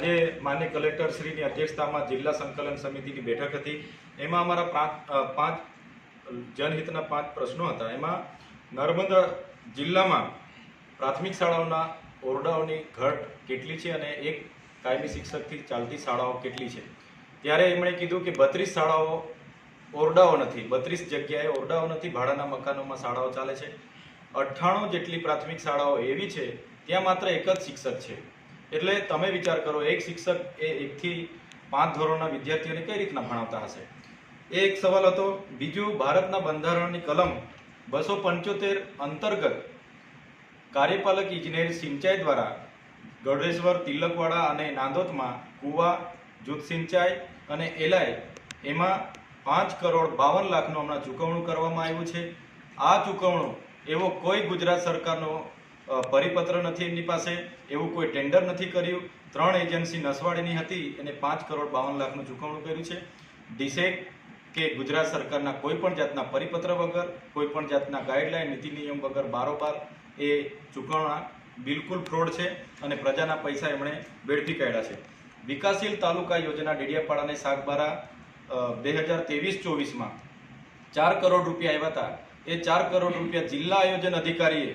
આજે માન્ય કલેક્ટર શ્રીની અધ્યક્ષતામાં જિલ્લા સંકલન સમિતિની બેઠક હતી. એમાં અમારા પાંચ જનહિતના પાંચ પ્રશ્નો હતા. એમાં નર્મદા જિલ્લામાં પ્રાથમિક શાળાઓના ઓરડાઓની ઘટ કેટલી છે અને એક કાયમી શિક્ષકથી ચાલતી શાળાઓ કેટલી છે? ત્યારે એમણે કીધું કે બત્રીસ શાળાઓ ઓરડાઓ નથી. બત્રીસ જગ્યાએ ઓરડાઓ નથી. ભાડાના મકાનોમાં શાળાઓ ચાલે છે. અઠ્ઠાણું જેટલી પ્રાથમિક શાળાઓ એવી છે, ત્યાં માત્ર એક જ શિક્ષક છે. એટલે તમે વિચાર કરો, એક શિક્ષક એ એકથી પાંચ ધોરણના વિદ્યાર્થીઓને કઈ રીતના ભણાવતા હશે? એ એક સવાલ હતો, બીજું ભારતના બંધારણની કલમ બસો પંચોતેર અંતર્ગત કાર્યપાલક ઇજનેર સિંચાઈ દ્વારા ગઢેશ્વર, તિલકવાડા અને નાંદોદમાં કુવા, જૂથ સિંચાઈ અને એલાય એમાં પાંચ કરોડ બાવન લાખનું હમણાં ચૂકવણું કરવામાં આવ્યું છે. આ ચૂકવણું એવો કોઈ ગુજરાત સરકારનો પરિપત્ર નથી એમની પાસે, એવું કોઈ ટેન્ડર નથી કર્યું. ત્રણ એજન્સી નસવાડીની હતી, એને પાંચ કરોડ બાવન લાખનું ચૂકવણું કર્યું છે. ડીસેક કે ગુજરાત સરકારના કોઈ પણ જાતના પરિપત્ર વગર, કોઈ પણ જાતના ગાઈડલાઈન નીતિ નિયમ વગર બારોબાર એ ચૂકવણા બિલકુલ ફ્રોડ છે અને પ્રજાના પૈસા એમણે વેડફી કાઢ્યા છે. વિકાસશીલ તાલુકા યોજના ડેડિયાપાડા અને સાગબારા બે હજાર ત્રેવીસ ચોવીસમાં ચાર કરોડ રૂપિયા આવ્યા હતા એ ચાર કરોડ રૂપિયા જિલ્લા આયોજન અધિકારીએ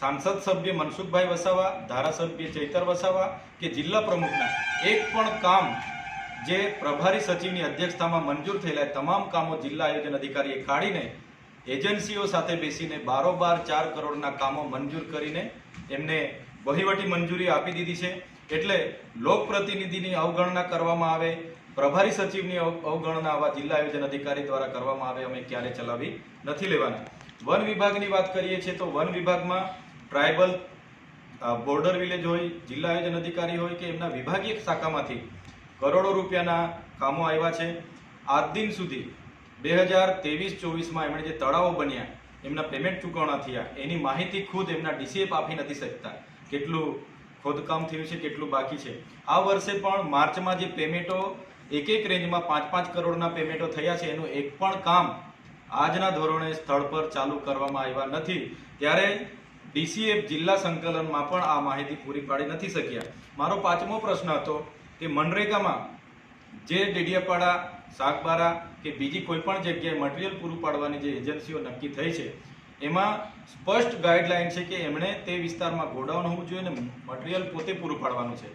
સાંસદ સભ્ય મનસુખભાઈ વસાવા, ધારાસભ્ય ચૈતર વસાવા કે જિલ્લા પ્રમુખના એક પણ કામ જે પ્રભારી સચિવની અધ્યક્ષતામાં મંજૂર થયેલા તમામ કામો જિલ્લા આયોજન અધિકારીએ કાઢીને એજન્સીઓ સાથે બેસીને બારોબાર ચાર કરોડના કામો મંજૂર કરીને એમને વહીવટી મંજૂરી આપી દીધી છે. એટલે લોકપ્રતિનિધિની અવગણના કરવામાં આવે, પ્રભારી સચિવની અવ- અવગણના આવા જિલ્લા આયોજન અધિકારી દ્વારા કરવામાં આવે, અમે ક્યારે ચલાવી નથી લેવાના. વન વિભાગની વાત કરીએ છીએ તો વન વિભાગમાં ટ્રાયબલ બોર્ડર વિલેજ હોય જિલ્લા આયોજન અધિકારી હોય કે એમના વિભાગીય શાખામાંથી કરોડો રૂપિયાના કામો આવ્યા છે. આજ દિન સુધી બે હજાર ત્રેવીસ ચોવીસમાં એમણે જે તળાવો બન્યા, એમના પેમેન્ટ ચૂકવણા થયા, એની માહિતી ખુદ એમના ડીસીએફ આપી નથી શકતા. કેટલું ખોદકામ થયું છે, કેટલું બાકી છે. આ વર્ષે પણ માર્ચમાં જે પેમેન્ટો એક એક રેન્જમાં પાંચ પાંચ કરોડના પેમેન્ટો થયા છે, એનું એક પણ કામ આજના ધોરણે સ્થળ પર ચાલુ કરવામાં આવ્યા નથી. ત્યારે ડીસીએફ જિલ્લા સંકલનમાં પણ આ માહિતી પૂરી પાડી નથી શક્યા. મારો પાંચમો પ્રશ્ન હતો કે મનરેગામાં જે ડેડિયાપાડા શાકબારા કે બીજી કોઈપણ જગ્યાએ મટીરિયલ પૂરું પાડવાની જે એજન્સીઓ નક્કી થઈ છે, એમાં સ્પષ્ટ ગાઈડલાઇન છે કે એમણે તે વિસ્તારમાં ગોડાઉન હોવું જોઈએ ને મટીરિયલ પોતે પૂરું પાડવાનું છે.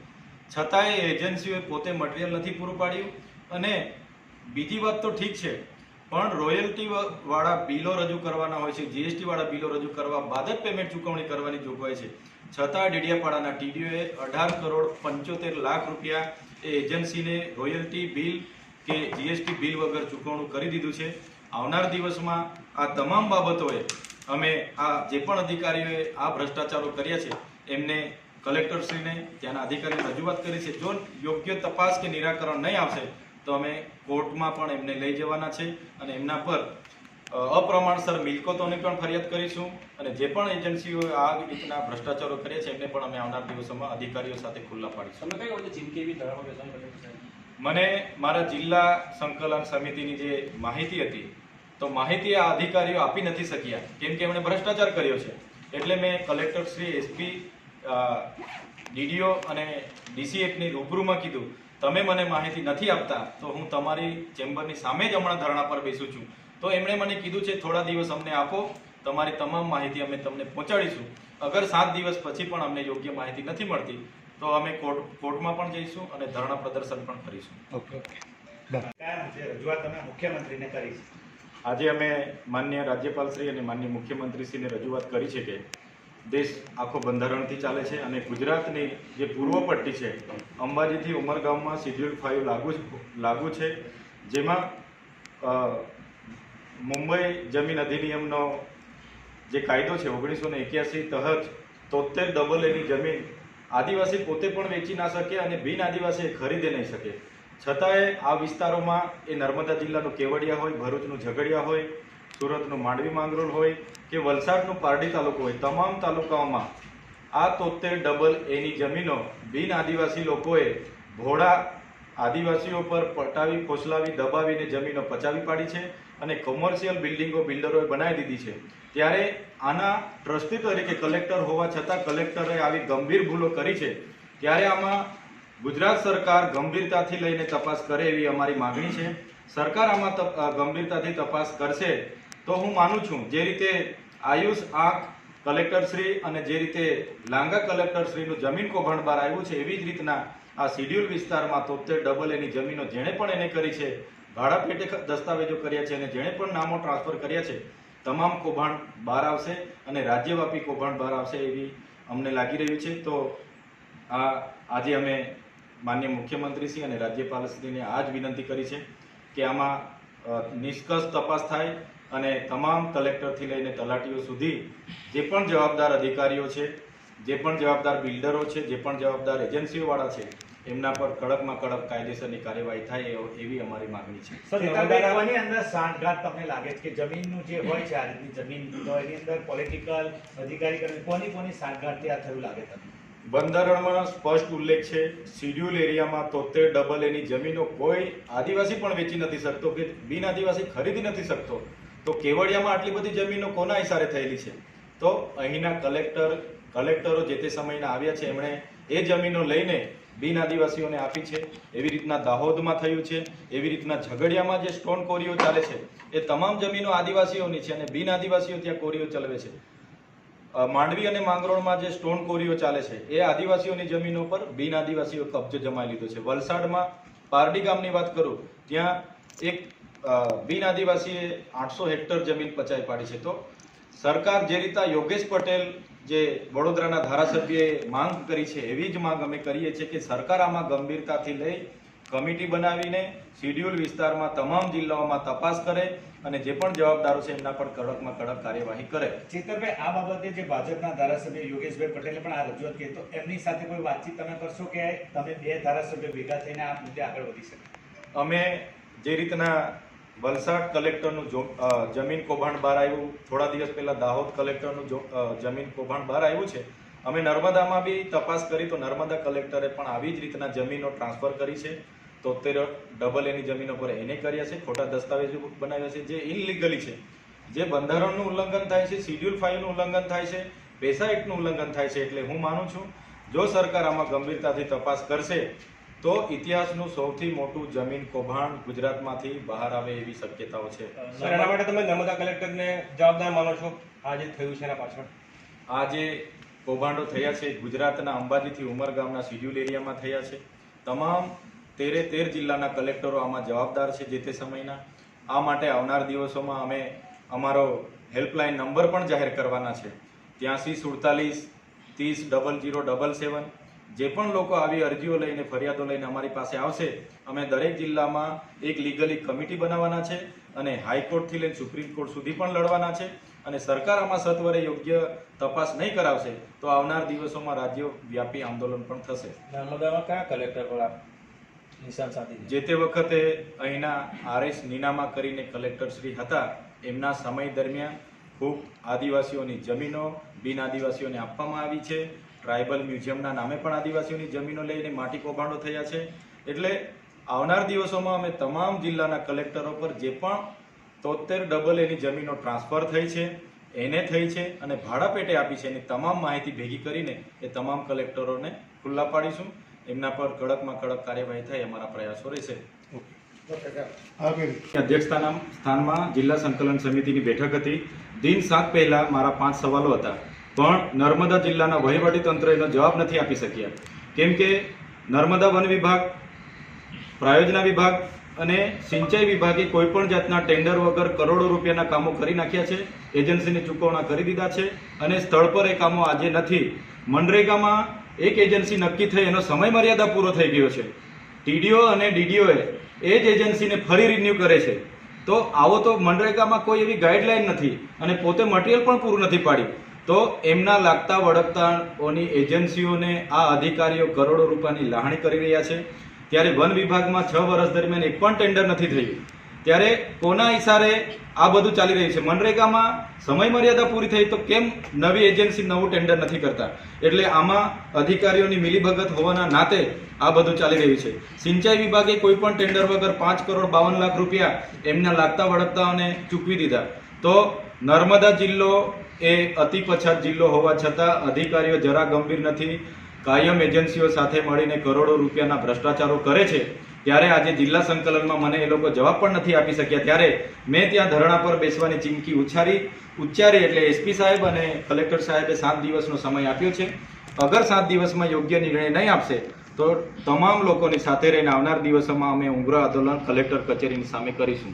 છતાંય એ એજન્સીઓએ પોતે મટીરિયલ નથી પૂરું પાડ્યું અને બીજી વાત તો ઠીક છે પણ રોયલ્ટી વાળા બિલો રજૂ કરવાના હોય છે જીએસટી વાળા બિલો રજૂ કરવા બાદ જ પેમેન્ટ ચૂકવણી કરવાની જોગવાઈ છે. છતાં ડેડિયાપાડાના ટીડીઓએ અઢાર કરોડ પંચોતેર લાખ રૂપિયા એ એજન્સીને રોયલ્ટી બિલ કે જીએસટી બિલ વગર ચૂકવણું કરી દીધું છે. આવનાર દિવસમાં આ તમામ બાબતોએ અમે આ જે પણ અધિકારીઓએ આ ભ્રષ્ટાચારો કર્યા છે, એમને કલેક્ટરશ્રીને, ત્યાંના અધિકારીને રજૂઆત કરી છે. જો યોગ્ય તપાસ કે નિરાકરણ નહીં આવશે તો અમે કોર્ટમાં પણ એમને લઈ જવાના છે અને એમના પર અપ્રમાણસર મિલકતોની પણ ફરિયાદ કરીશું અને જે પણ એજન્સીઓ આ રીતના ભ્રષ્ટાચારો કર્યા છે એમને પણ અમે આવનાર દિવસોમાં અધિકારીઓ સાથે ખુલ્લા પાડીશું. તમે કઈ વખતે ચીમકી એવી ધરાવો? મને મારા જિલ્લા સંકલન સમિતિની જે માહિતી હતી તો માહિતી આ અધિકારીઓ આપી નથી શક્યા કેમ કે એમણે ભ્રષ્ટાચાર કર્યો છે. એટલે મેં કલેક્ટર શ્રી એસપી ડીડીઓ અને ડીસીએફની રૂબરૂમાં કીધું તમે મને માહિતી નથી આપતા તો હું તમારી ચેમ્બરની સામે જ હમણાં ધરણા પર બેસું છું. તો એમણે મને કીધું છે થોડા દિવસ અમને આપો તમારી તમામ માહિતી અમે તમને પહોંચાડીશું. અગર સાત દિવસ પછી પણ અમને યોગ્ય માહિતી નથી મળતી તો અમે કોર્ટ કોર્ટમાં પણ જઈશું અને ધરણા પ્રદર્શન પણ કરીશું. ઓકે રજૂઆત અમે મુખ્યમંત્રીને કરી આજે અમે માન્ય રાજ્યપાલશ્રી અને માન્ય મુખ્યમંત્રીશ્રીને રજૂઆત કરી છે કે દેશ આખો બંધારણથી ચાલે છે અને ગુજરાતની જે પૂર્વ પટ્ટી છે, અંબાજીથી ઉમરગામમાં શિડ્યુલ ફાઇવ લાગુ લાગુ છે, જેમાં મુંબઈ જમીન અધિનિયમનો જે કાયદો છે ઓગણીસો ને એક્યાસી તહત તોતેર ડબલ એની જમીન આદિવાસી પોતે પણ વેચી ના શકે અને બિન આદિવાસી ખરીદે નહીં શકે. છતાંય આ વિસ્તારોમાં એ નર્મદા જિલ્લાનું કેવડિયા હોય, ભરૂચનું ઝઘડિયા હોય સુરતનું માંડવી માંગરોળ હોય કે વલસાડનું પારડી તાલુકો હોય, તમામ તાલુકાઓમાં આ તોતેર ડબલ એની જમીનો બિન આદિવાસી લોકોએ ભોળા આદિવાસીઓ પર પટાવી, ફોસલાવી, દબાવીને જમીનો પચાવી પાડી છે અને કોમર્શિયલ બિલ્ડિંગો બિલ્ડરોએ બનાવી દીધી છે. ત્યારે આના ટ્રસ્ટી તરીકે કલેક્ટર હોવા છતાં કલેક્ટરે આવી ગંભીર ભૂલો કરી છે. ત્યારે આમાં ગુજરાત સરકાર ગંભીરતાથી લઈને તપાસ કરે એવી અમારી માગણી છે. સરકાર આમાં ગંભીરતાથી તપાસ કરશે તો હું માનું છું, જે રીતે આયુષ આંખ કલેક્ટરશ્રી અને જે રીતે લાંગા કલેક્ટરશ્રીનું જમીન કૌભાંડ બહાર આવ્યું છે, એવી જ રીતના આ શિડ્યુલ વિસ્તારમાં તોતેર ડબલ એની જમીનો જેણે પણ એને કરી છે, ભાડા પેટે દસ્તાવેજો કર્યા છે અને જેણે પણ નામો ટ્રાન્સફર કર્યા છે, તમામ કૌભાંડ બહાર આવશે અને રાજ્યવ્યાપી કૌભાંડ બહાર આવશે એવી અમને લાગી રહ્યું છે. તો આ, આજે અમે માન્ય મુખ્યમંત્રીશ્રી અને રાજ્યપાલશ્રીને આ જ વિનંતી કરી છે કે આમાં નિષ્કર્ષ તપાસ થાય અને તમામ કલેક્ટરથી લઈને તલાટીઓ સુધી જે પણ જવાબદાર અધિકારીઓ છે જે પણ જવાબદાર બિલ્ડરો છે જે પણ જવાબદાર એજન્સીઓવાળા છે એમના પર કડકમાં કડક કાયદેસરની કાર્યવાહી થાય એવો- એવી અમારી માગણી છે. સર અંદર સાંઠગાંઠ તમને લાગે છે કે જમીનનું જે હોય છે આ રીતની જમીન તો એની અંદર પોલિટિકલ અધિકારી કોની કોની સાંઠગાંઠથી આ થયું લાગે તમને? બંધારણમાં સ્પષ્ટ ઉલ્લેખ છે શિડ્યુલ એરિયામાં તોતેર ડબલ એની જમીનો કોઈ આદિવાસી પણ વેચી નથી શકતો કે બિન આદિવાસી ખરીદી નથી શકતો. તો કેવડિયામાં આટલી બધી જમીનો કોના ઇશારે થયેલી છે? તો અહીંના કલેક્ટર, કલેક્ટરો જે તે સમયના આવ્યા છે, એમણે એ જમીનો લઈને બિન આદિવાસીઓને આપી છે. એવી રીતના દાહોદમાં થયું છે. એવી રીતના ઝઘડિયામાં જે સ્ટોન કોરીઓ ચાલે છે, એ તમામ જમીનો આદિવાસીઓની છે અને બિન આદિવાસીઓ ત્યાં કોરીઓ ચલાવે છે. માંડવી અને માંગરોળમાં જે સ્ટોન કોરીઓ ચાલે છે, એ આદિવાસીઓની જમીનો પર બિન આદિવાસીઓ કબજો જમાઈ લીધો છે. વલસાડમાં પારડી ગામની વાત કરું, ત્યાં એક બિન આદિવાસીએ આઠસો હેક્ટર જમીન પચાવી પાડી છે. તો સરકાર જે રીતના યોગેશ પટેલ જે વડોદરાના ધારાસભ્યએ માંગ કરી છે એવી જ માંગ અમે કરીએ છીએ કે સરકાર આમાં ગંભીરતાથી લઈ કમિટી બનાવીને શિડ્યુલ વિસ્તારમાં તમામ જિલ્લાઓમાં તપાસ કરે અને જે પણ જવાબદારો છે એમના પર કડકમાં કડક કાર્યવાહી કરે. ચેતનભાઈ આ બાબતે જે ભાજપના ધારાસભ્ય યોગેશભાઈ પટેલે પણ આ રજૂઆત કરી તો એમની સાથે કોઈ વાતચીત તમે કરશો કે તમે બે ધારાસભ્ય ભેગા થઈને આ મુદ્દે આગળ વધી શકે? અમે જે રીતના વલસાડ કલેક્ટરનું જમીન કૌભાંડ બહાર આવ્યું. થોડા દિવસ પહેલાં દાહોદ કલેક્ટરનું જમીન કૌભાંડ બહાર આવ્યું છે. અમે નર્મદામાં બી તપાસ કરી તો નર્મદા કલેક્ટરે પણ આવી જ રીતના જમીનો ટ્રાન્સફર કરી છે. તોતેર ડબલ એની જમીનો પર એને કર્યા છે. ખોટા દસ્તાવેજો બનાવ્યા છે. જે ઇનલીગલી છે. જે બંધારણનું ઉલ્લંઘન થાય છે, શિડ્યુલ ફાઇવનું ઉલ્લંઘન થાય છે, પેસા એક્ટનું ઉલ્લંઘન થાય છે. એટલે હું માનું છું, જો સરકાર આમાં ગંભીરતાથી તપાસ કરશે તો ઇતિહાસનું સૌથી મોટું જમીન કૌભાંડ ગુજરાતમાંથી બહાર આવે એવી શક્યતાઓ છે. સર એના માટે તમે નર્મદા કલેક્ટરને જવાબદાર માનો છો આ જે થયું છે એના પાછળ? આ જે કૌભાંડો થયા છે ગુજરાતના અંબાજીથી ઉમરગામના શિડ્યુલ એરિયામાં થયા છે. તમામ તેરે તેર જિલ્લાના કલેક્ટરો આમાં જવાબદાર છે જે તે સમયના. આ માટે આવનાર દિવસોમાં અમે અમારો હેલ્પલાઇન નંબર પણ જાહેર કરવાના છે. ત્યાંસી સુડતાલીસ ત્રીસ ડબલ જીરો ડબલ સેવન જે પણ લોકો આવી અરજીઓ લઈને ફરિયાદો લઈને અમારી પાસે આવશે અમે દરેક જિલ્લામાં એક લીગલી કમિટી બનાવવાના છે અને હાઈકોર્ટથી લઈને સુપ્રીમ કોર્ટ સુધી પણ લડવાના છે અને સરકાર આમાં સત્વરે યોગ્ય તપાસ નહીં કરાવશે તો આવનાર દિવસોમાં રાજ્ય વ્યાપી આંદોલન પણ થશે. નર્મદામાં કયા કલેક્ટર પર નિશાન સાધી જે તે વખતે અહીંના આરએસ નીનામા કરીને કલેક્ટર શ્રી હતા એમના સમય દરમિયાન ખૂબ આદિવાસીઓની જમીનો બિન આદિવાસીઓને આપવામાં આવી છે. ટ્રાઇબલ મ્યુઝિયમના નામે પણ આદિવાસીઓની જમીનો લઈને માટી કૌભાંડો થયા છે. એટલે આવનાર દિવસોમાં અમે તમામ જિલ્લાના કલેક્ટરો પર જે પણ તોતેર ડબલ એની જમીનો ટ્રાન્સફર થઈ છે એને થઈ છે અને ભાડા પેટે આપી છે એની તમામ માહિતી ભેગી કરીને એ તમામ કલેક્ટરોને ખુલ્લા પાડીશું. એમના પર કડકમાં કડક કાર્યવાહી થાય અમારા પ્રયાસો રહેશે. અધ્યક્ષતાના સ્થાનમાં જિલ્લા સંકલન સમિતિની બેઠક હતી. દિન સાત પહેલા મારા પાંચ સવાલો હતા. પણ નર્મદા જિલ્લાના વહીવટી તંત્ર એનો જવાબ નથી આપી શક્યા. કેમ કે નર્મદા વન વિભાગ, પ્રાયોજના વિભાગ અને સિંચાઈ વિભાગે કોઈપણ જાતના ટેન્ડર વગર કરોડો રૂપિયાના કામો કરી નાખ્યા છે, એજન્સીને ચૂકવણા કરી દીધા છે અને સ્થળ પર એ કામો આજે નથી. મનરેગામાં એક એજન્સી નક્કી થઈ, એનો સમય મર્યાદા પૂરો થઈ ગયો છે. ટીડીઓ અને ડીડીઓએ એ જ એજન્સીને ફરી રિન્યૂ કરે છે. તો આવો તો મનરેગામાં કોઈ એવી ગાઈડલાઈન નથી અને પોતે મટીરિયલ પણ પૂરું નથી પાડ્યું તો એમના લાગતા વળગતાઓની એજન્સીઓને આ અધિકારીઓ કરોડો રૂપિયાની લાહણી કરી રહ્યા છે. ત્યારે વન વિભાગમાં છ વર્ષ દરમિયાન એક પણ ટેન્ડર નથી થયું. ત્યારે કોના ઇશારે આ બધું ચાલી રહ્યું છે? મનરેગામાં સમય મર્યાદા પૂરી થઈ તો કેમ નવી એજન્સી નવું ટેન્ડર નથી કરતા? એટલે આમાં અધિકારીઓની મિલીભગત હોવાના નાતે આ બધું ચાલી રહ્યું છે. સિંચાઈ વિભાગે કોઈ પણ ટેન્ડર વગર પાંચ કરોડ બાવન લાખ રૂપિયા એમના લાગતા વળગતાઓને ચૂકવી દીધા. તો નર્મદા જિલ્લો એ અતિ પછાત જિલ્લો હોવા છતાં અધિકારીઓ જરા ગંભીર નથી. કાયમ એજન્સીઓ સાથે મળીને કરોડો રૂપિયાના ભ્રષ્ટાચારો કરે છે. ત્યારે આજે જિલ્લા સંકલનમાં મને એ લોકો જવાબ પણ નથી આપી શક્યા. ત્યારે મેં ત્યાં ધરણા પર બેસવાની ચીમકી ઉચ્ચારી. ઉચ્ચારી એટલે એસપી સાહેબ અને કલેક્ટર સાહેબે સાત દિવસનો સમય આપ્યો છે. અગર સાત દિવસમાં યોગ્ય નિર્ણય નહીં આપશે, તો તમામ લોકોની સાથે રહીને આવનાર દિવસોમાં અમે ઉગ્ર આંદોલન કલેક્ટર કચેરીની સામે કરીશું.